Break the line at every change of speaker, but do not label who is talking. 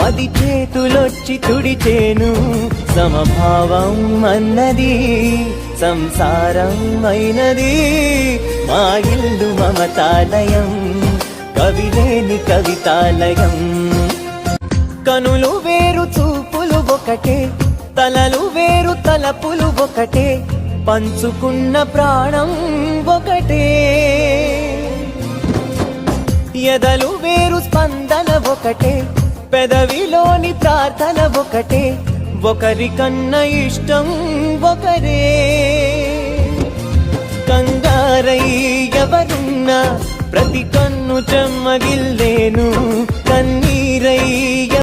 పది చేతులొచ్చి తుడిచేను సమభావం అన్నది సంసారం అయినది. మా ఇల్లు మమతాలయం కవిలేని కవితాలయం. కనులు వేరు చూపులు ఒకటే తలలు వేరు తలపులు ఒకటే పంచుకున్న ప్రాణం ఒకటే. ఎదలు వేరు స్పందన ఒకటే పెదవిలోని ప్రార్థన ఒకటే. ఒకరికన్నా ఇష్టం ఒకరే. కంగారై ఎవరున్నా ప్రతి కన్ను చెమ్మగిల్లేను.